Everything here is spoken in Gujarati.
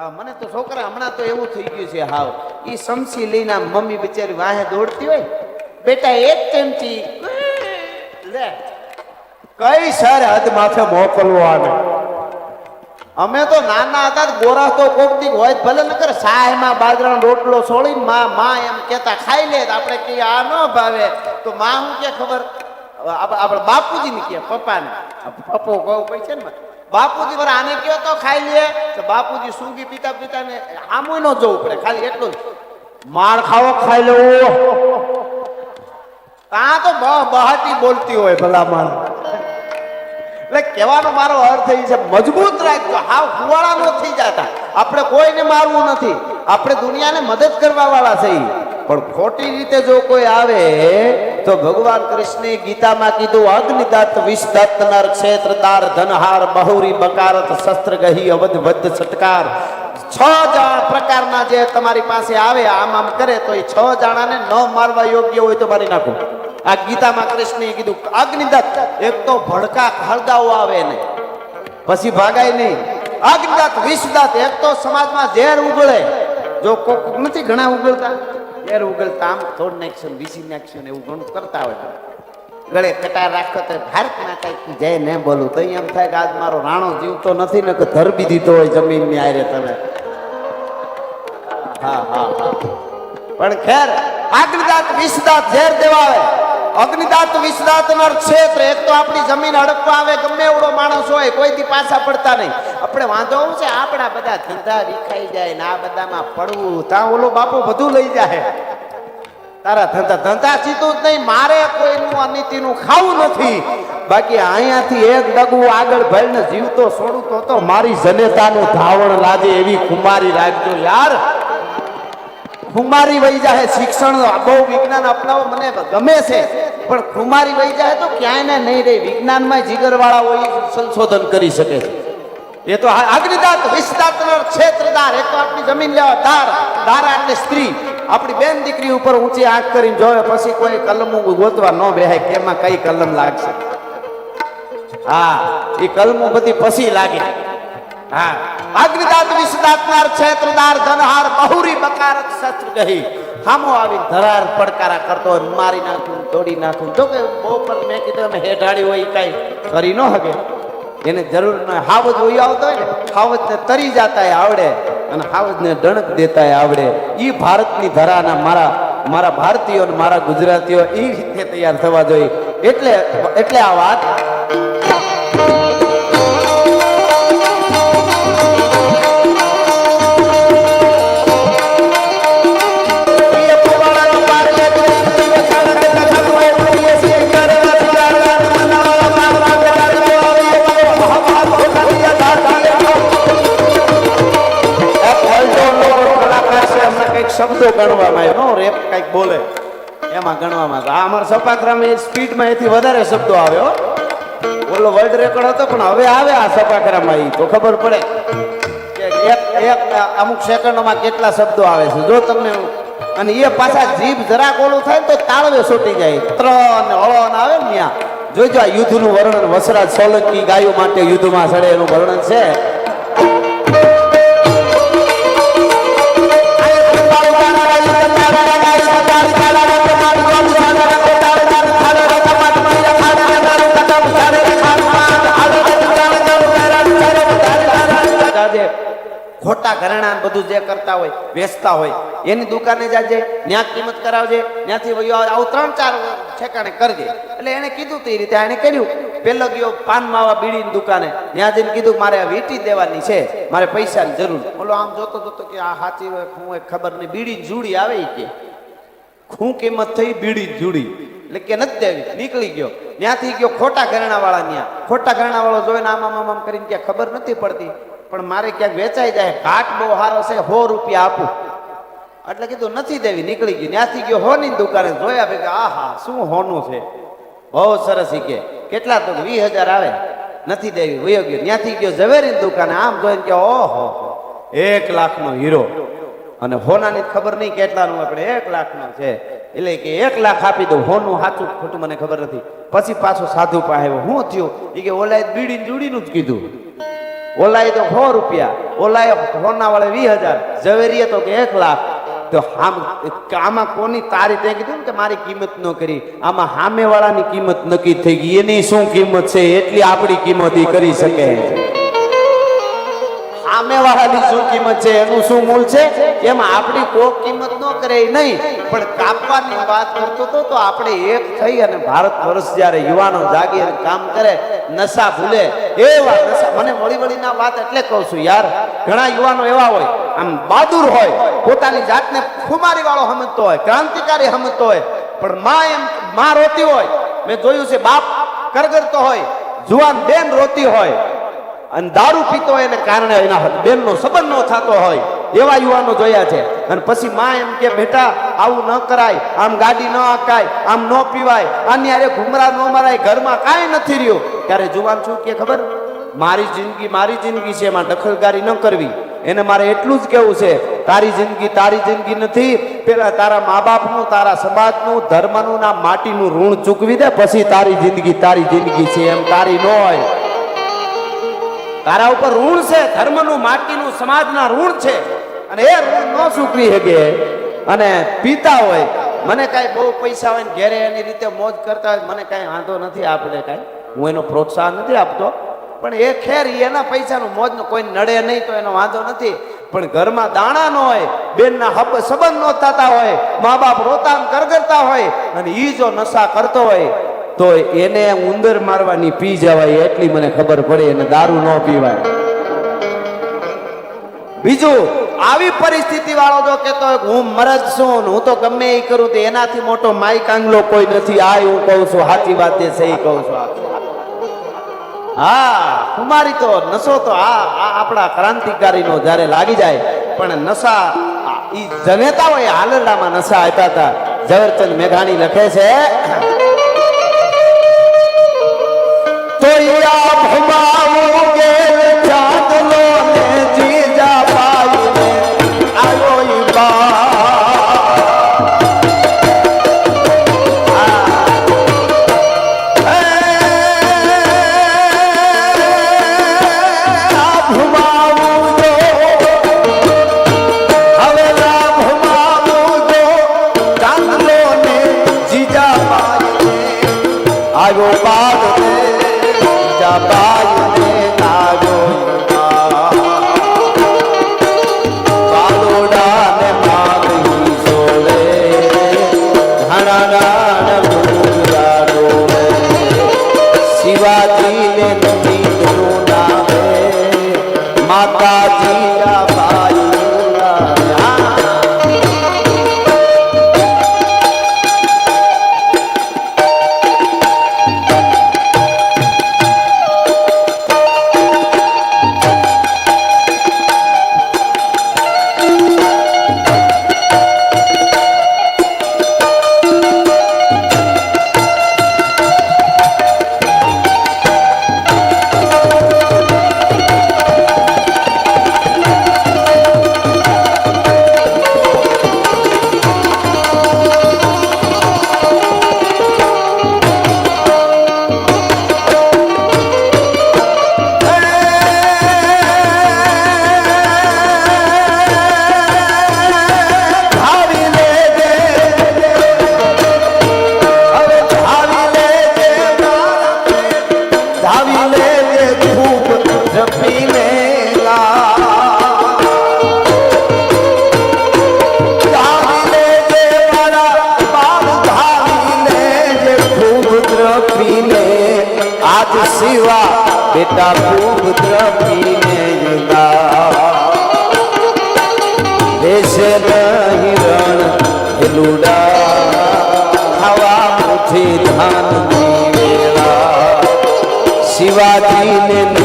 હા મને તો છોકરા હમણાં તો એવું થઈ ગયું છે હાવ. એ સમસી લઈને મમ્મી બિચારી વાહે દોડતી હોય બેટા એક ચમચી. લે. કઈ સર હદ માથે મોકલવો આને અમે તો નાના હતા ગોરા તો કોકતી હોય ભલે નકર સાહેમાં બાજરાનો રોટલો છોડીને માં માં એમ કેતા ખાઈ લે. તો આપણે કહીએ આ ન ભાવે. તો માં હું કે ખબર આપણે આપણે બાપુજી ને કે પપ્પાને. પપ્પો કહું કઈ છે ને બાપુજી પર આને કયો તો ખાઈ લે? તો બાપુજી સૂંઘી પીતા પીતા ને આમું ન જવું પડે ખાલી એટલું માર ખાવો ખાઈ લેવું. આ તો બહાતી બહાટી બોલતી હોય ભલા માણ એટલે કહેવાનો મારો અર્થ એ છે મજબૂત રાખજો હાવ ફુવાળા ન થઈ જતા. આપણે કોઈને મારવું નથી. આપણે દુનિયાને મદદ કરવા વાળા છે પણ ખોટી રીતે જો કોઈ આવે, તો ભગવાન કૃષ્ણે ગીતામાં કીધું, અગ્નિદત્ત વિષદત્ત નર ક્ષેત્રદાર ધનહાર બહુરી બકારત શસ્ત્ર ગહી અવધ વધ સત્કાર છ જણ પ્રકારના જે તમારી પાસે આવે, આમ આમ કરે, તો એ છ જણાને ન મારવા યોગ્ય હોય તો મારી નાખો. આ ગીતામાં કૃષ્ણએ કીધું, અગ્નિદત્ત, એક તો ભડકા હળદાઓ આવે ને પછી ભાગાય નહીં. અગ્નિદત્ત, વિષદત્ત, એક તો સમાજમાં ઝેર ઉગળે. જો નથી ઘણા ઉગળતા? ઝેર ઉગલતા આમ થોડ નાખશો, બીજી નાખશો એવું ઘણું કરતા હોય ગળે કટાર રાખો તો ના કંઈક જય ને બોલું. તો એમ થાય કે આજ મારો રાણો જીવતો નથી ને કે ધરબી દીધો હોય જમીનની આરે તમે. હા હા હા. પણ ખેર, અગ્નિદાત વિષદાત ઝેર દેવાવે. અગ્નિદાત વિષદાત ક્ષેત્ર એક તો આપણી જમીન હડપવા આવે, ગમે એવડો માણસ હોય, કોઈથી પાછા પડતા નહીં. આપણે વાંધો આવું છે? આપણા બધા ધંધા રીખાઈ જાય ને આ બધામાં પડવું. ત્યાં ઓલો બાપુ બધું લઈ જાય તારા ધંધા ધંધા સીધું જ નહીં, મારે કોઈનું અનિતિનું ખાવું નથી. બાકી અહીંયાથી એક ડગું આગળ ભરીને જીવતો છોડું તો તો મારી જનેતાનું ધાવણ લાગે એવી કુમારી રાખજો યાર. કુમારી વહી જાય શિક્ષણ બહુ વિજ્ઞાન અપનાવો, મને ગમે છે. પણ કુમારી વહી જાય તો ક્યાંય ને નહીં રહી. વિજ્ઞાનમાં જીગરવાળા હોય સંશોધન કરી શકે છે. એ તો અગ્નિદાત વિષદાતનો ક્ષેત્રદાર એ તો આપણી જમીન લેવા દાર દારા એટલે સ્ત્રી. આપણી બેન દીકરી ઉપર ઊંચી આંખ કરીને જોવે પછી કોઈ કલમ ગોતવા ન બેહાય કે એમાં કઈ કલમ લાગશે? હા એ કલમો બધી પછી લાગે. હા. અગ્નિદાત વિષદાતનાર ક્ષેત્રદાર ધનહાર, બહુરી બકારત શસ્ત્ર ગહી હામો આવી ધરાર પડકારા કરતો હોય, મારી નાખું, તોડી નાખું. જો કે બહુ પર મેં કીધું, અમે હેઠાડી હોય કાંઈ કરી ન હકે. એને જરૂર ન હાવજ હોય આવતો હોય ને હાવજ ને તરી જાતાય આવડે અને હાવજ ને ડણક દેતાય આવડે. એ ભારતની ધરાના મારા મારા ભારતીયો મારા ગુજરાતીઓ એ રીતે તૈયાર થવા જોઈએ. એટલે એટલે આ વાત ગણવામાં નો રેપ કંઈક બોલે. એમાં ગણવામાં આવે. આ અમારા સપાક્રમ સ્પીડમાં એથી વધારે શબ્દો આવ્યો ઓલો વર્લ્ડ રેકોર્ડ હતો, પણ હવે આવે આ સપાક્રમમાં એ તો ખબર પડે. એક એક, અમુક સેકન્ડોમાં કેટલા શબ્દો આવે છે. જો તમને અને એ પાછા જીભ જરાક ઓલું થાય તો તાળવે છૂટી જાય. ત્રણ ને હળો ને આવે ને ત્યાં જોઈજો આ યુદ્ધનું વર્ણન વસરાજ સોલંકી ગાયો માટે યુદ્ધમાં સડે એનું વર્ણન છે. ઘરેણા બધું જે કરતા હોય, વેચતા હોય, એની દુકાને જાજે ત્યાં કિંમત કરાવજે ત્યાંથી વયો આવે. ત્રણ ચાર ઠેકાણે કરજે. એટલે એને કીધું તે રીતે એને કર્યું. પેલો ગયો પાન માવા બીડીની દુકાને. ત્યાં જઈને કીધું, મારે વીટી દેવાની છે, મારે પૈસાની જરૂર. બોલો, આમ જોતો જોતો કે આ સાચી હોય હું ખબર નહીં. બીડી જુડી આવે કે. હું કિંમત થઈ બીડી જુડી. એટલે કે નથી દેવી નીકળી ગયો. ત્યાંથી ગયો ખોટા ઘરેણા વાળા ત્યાં ખોટા ઘરેણા વાળો જોઈને આમ આમ આમ કરીને ક્યાં ખબર નથી પડતી. પણ મારે ક્યાંક વેચાઈ જાય, ઘાટ બહુ સારો છે, સો રૂપિયા આપું. એટલે કીધું, નથી દેવી, નીકળી ગયું. ત્યાંથી ગયો હોની દુકાને જોયા કે આહા, શું હોનું છે? બહુ સરસ કે. કેટલા તો વીસ હજાર આવે. નથી દેવી, વયો ગયો. ત્યાંથી ગયો ઝવેરી દુકાને, આમ જોઈને કે, ઓહો, એક લાખનો હીરો. અને હોનાની ખબર નહીં કેટલાનું, આપણે એક લાખનો છે. એટલે કે એક લાખ આપી દઉં, હોનું સાચું ખોટું, મને ખબર નથી. પછી પાછો સાધુ પાસે આવ્યો. શું થયું? એ કે, ઓલાએ બીડીને જુડીનું જ કીધું. ઓલાએ તો સો રૂપિયા, ઓલાએ સોના વાળે વીસ હજાર, ઝવેરીએ તો કે એક લાખ. તો આમ આમાં કોની તારી તે કીધું કે મારી કિંમત ન કરી. આમાં સામે વાળાની કિંમત નક્કી થઈ ગઈ. એની શું કિંમત છે? એટલી આપણી કિંમત એ કરી શકે સામે વાળાની શું કિંમત છે? એનું શું મૂળ છે? એમાં આપણી કોક કિંમત ન કરે નહીં. પણ કાપવાની વાત કરતો હતો તો આપણે એક થઈ અને ભારત વર્ષ જ્યારે યુવાનો જાગી અને કામ કરે, નશા ભૂલે, એવા નશા. મને વળી વળીના વાત એટલે કહું છું, યાર, ઘણા યુવાનો એવા હોય, આમ બહાદુર હોય, પોતાની જાતને ખુમારી વાળો સમજતો હોય, ક્રાંતિકારી સમજતો હોય, પણ માં એમ, માં રોતી હોય. મેં જોયું છે, બાપ કરગરતો હોય, જુવાન બેન રોતી હોય અને દારૂ પીતો હોય એને કારણે એના બેનનો સંબંધ ન થતો હોય, એવા યુવાનો જોયા છે. અને પછી માં એમ કે, બેટા, આવું ન કરાય. આમ ગાડી ન આકાય. આમ ન પીવાય. આની અરે ઘુમરા ન મરાય. ઘરમાં કાંઈ નથી રહ્યું. ત્યારે જુવાન શું કે, ખબર? મારી જિંદગી મારી જિંદગી છે. એમાં દખલદારી ન કરવી. એને મારે એટલું જ કેવું છે. તારી જિંદગી તારી જિંદગી નથી. પેલા તારા મા બાપનું તારા સમાજનું, ધર્મનું ના માટીનું ઋણ ચૂકવી દે. પછી તારી જિંદગી તારી જિંદગી છે. એમ તારી ન હોય. તારા ઉપર ઋણ છે, ધર્મનું, માટીનું, સમાજના ઋણ છે. અને એ ઋણ ન સુકરી શકે. અને પીતા હોય, મને કાંઈ બહુ પૈસા હોય ને ઘેરે એની રીતે મોજ કરતા હોય, મને કાંઈ વાંધો નથી આપણે કાંઈ. હું એનો પ્રોત્સાહન નથી આપતો. પણ એ ખેર એના પૈસાનું મોજનું કોઈ નડે નહીં તો એનો વાંધો નથી. પણ ઘરમાં દાણા ન હોય, બેનના હબ સંબંધ ન થતા હોય, મા બાપ રોતામ કરગરતા હોય, અને ઈ જો નશા કરતો હોય તો એને ઉંદર મારવાની પી જવાય એટલી મને ખબર પડે એને દારૂ ન પીવાય. બીજું, આવી પરિસ્થિતિ વાળો જો કેતો હું મરજ છું હું તો ગમે એ કરું એનાથી મોટો માઈ કાંગલો કોઈ નથી. આ હું કહું છું સાચી વાત એ સહી કહું છું. હા, કુમારી તો નશો તો આ આપણા ક્રાંતિકારીનો જ્યારે લાગી જાય, પણ નશા એ જનેતા હોય હાલરડામાં નશા આપ્યા હતા. ઝવેરચંદ મેઘાણી લખે છે तो ये आप हमारे બેટા પુત્ર પીને જુદા દેશે હિરણ રણ લુડા હવા મુઠી ધાન વેળા શિવાજી ને